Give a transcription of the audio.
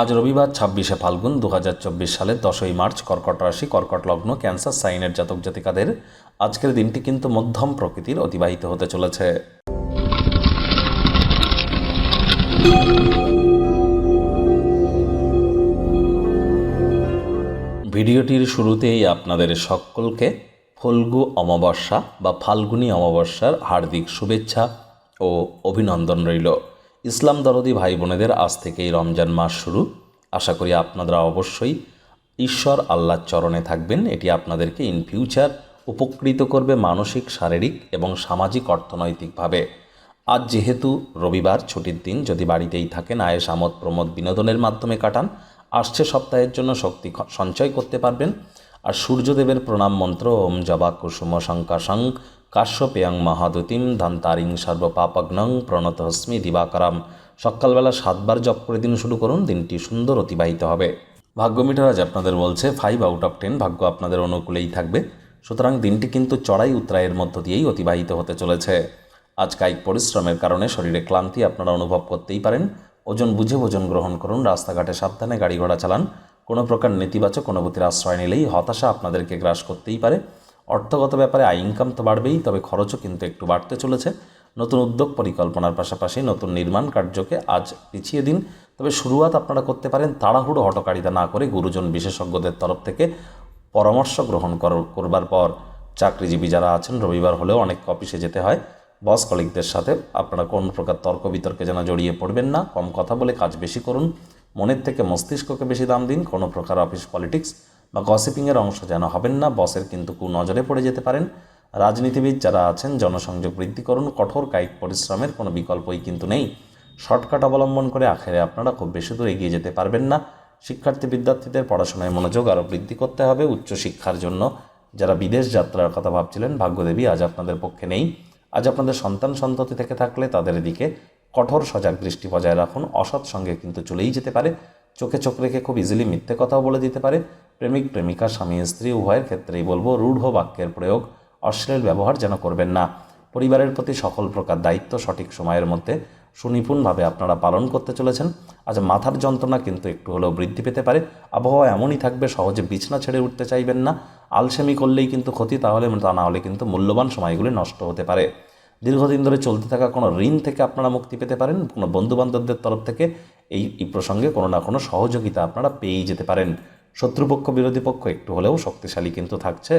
আজ রবিবার ছাব্বিশে ফাল্গুন দু হাজার চব্বিশ সালের দশই মার্চ কর্কট রাশি, কর্কট লগ্ন, ক্যান্সার, সাইনের জাতক জাতিকাদের আজকের দিনটি কিন্তু মধ্যম প্রকৃতির অতিবাহিত হতে চলেছে। ভিডিওটির শুরুতেই আপনাদের সকলকে ফল্গু অমাবস্যা বা ফাল্গুনী অমাবস্যার হার্দিক শুভেচ্ছা ও অভিনন্দন রইল। ইসলাম দরদি ভাই বোনেদের আজ থেকেই রমজান মাস শুরু। আশা করি আপনারা অবশ্যই ঈশ্বর আল্লাহর চরণে থাকবেন। এটি আপনাদেরকে ইন ফিউচার উপকৃত করবে মানসিক, শারীরিক এবং সামাজিক, অর্থনৈতিকভাবে। আজ যেহেতু রবিবার, ছুটির দিন, যদি বাড়িতেই থাকেন আয়েস আমোদ, প্রমোদ বিনোদনের মাধ্যমে কাটান, আসছে সপ্তাহের জন্য শক্তি সঞ্চয় করতে পারবেন। আর সূর্যদেবের প্রণাম মন্ত্র, ওম জবা কুসুম শঙ্কাশং কাশ্যপেয়ং মহাদুতিম ধান্তারিং সর্বপাপগ্নং প্রণতহস্মি দিবাকরাম। সকালবেলা সাতবার জপ করে দিন শুরু করুন, দিনটি সুন্দর অতিবাহিত হবে। ভাগ্য মিটার আজ আপনাদের বলছে ফাইভ আউট অফ টেন ভাগ্য আপনাদের অনুকূলেই থাকবে। সুতরাং দিনটি কিন্তু চড়াই উত্তরায়ের মধ্য দিয়েই অতিবাহিত হতে চলেছে। আজ কায়িক পরিশ্রমের কারণে শরীরে ক্লান্তি আপনারা অনুভব করতেই পারেন। ওজন বুঝে ওজন গ্রহণ করুন, রাস্তাঘাটে সাবধানে গাড়ি ঘোড়া চালান। কোনো প্রকার নেতিবাচক অনুভূতির আশ্রয় নিলেই হতাশা আপনাদেরকে গ্রাস করতেই পারে। অর্থগত ব্যাপারে আয় ইনকাম তো বাড়বেই, তবে খরচও কিন্তু একটু বাড়তে চলেছে। নতুন উদ্যোগ পরিকল্পনার পাশাপাশি নতুন নির্মাণ কার্যকে আজ পিছিয়ে দিন। তবে শুরুয়াত আপনারা করতে পারেন তাড়াহুড়ো হটকারিতা না করে গুরুজন বিশেষজ্ঞদের তরফ থেকে পরামর্শ গ্রহণ কর- করবার পর। চাকরিজীবী যারা আছেন, রবিবার হলেও অনেক অফিসে যেতে হয়। বস কলিগদের সাথে আপনারা কোন প্রকার তর্ক বিতর্কে যেন জড়িয়ে পড়বেন না। কম কথা বলে কাজ বেশি করুন। মনের থেকে মস্তিষ্ককে বেশি দাম দিন। কোনো প্রকার অফিস পলিটিক্স বা গসিপিংয়ের অংশ যেন হবেন না বসের কিন্তু কু নজরে পড়ে যেতে পারেন। রাজনীতিবিদ যারা আছেন, জনসংযোগ বৃদ্ধি করুন, কঠোর কায়িক পরিশ্রমের কোনো বিকল্পই কিন্তু নেই। শর্টকাট অবলম্বন করে আখেরে আপনারা খুব বেশি দূর এগিয়ে যেতে পারবেন না। শিক্ষার্থী বিদ্যার্থীদের পড়াশোনায় মনোযোগ আরও বৃদ্ধি করতে হবে উচ্চশিক্ষার জন্য। যারা বিদেশ যাত্রার কথা ভাবছিলেন, ভাগ্যদেবী আজ আপনাদের পক্ষে নেই। আজ আপনাদের সন্তান সন্ততি থেকে থাকলে তাদের দিকে কঠোর সজাগ দৃষ্টি বজায় রাখুন। অসৎ সঙ্গে কিন্তু চলেই যেতে পারে। চোখে চোখ রেখে খুব ইজিলি মিথ্যে কথাও বলে দিতে পারে। প্রেমিক, প্রেমিকা, স্বামী, স্ত্রী, উভয়ের ক্ষেত্রেই বলব রূঢ় বাক্যের প্রয়োগ অশ্লীল ব্যবহার যেন করবেন না। পরিবারের প্রতি সকল প্রকার দায়িত্ব সঠিক সময়ের মধ্যে সুনিপুণভাবে আপনারা পালন করতে চলেছেন। আজ মাথার যন্ত্রণা কিন্তু একটু হলেও বৃদ্ধি পেতে পারে। আবহাওয়া এমনই থাকবে, সহজে বিছনা ছেড়ে উঠতে চাইবেন না। আলসেমি করলেই কিন্তু ক্ষতি, তাহলে তা না হলে কিন্তু মূল্যবান সময়গুলি নষ্ট হতে পারে। দীর্ঘদিন ধরে চলতে থাকা কোনো ঋণ থেকে আপনারা মুক্তি পেতে পারেন। কোনো বন্ধুবান্ধবদের তরফ থেকে এই প্রসঙ্গে কোনো না কোনো সহযোগিতা আপনারা পেয়েই যেতে পারেন। শত্রুপক্ষ বিরোধী পক্ষ একটু হলেও শক্তিশালী কিন্তু থাকছে।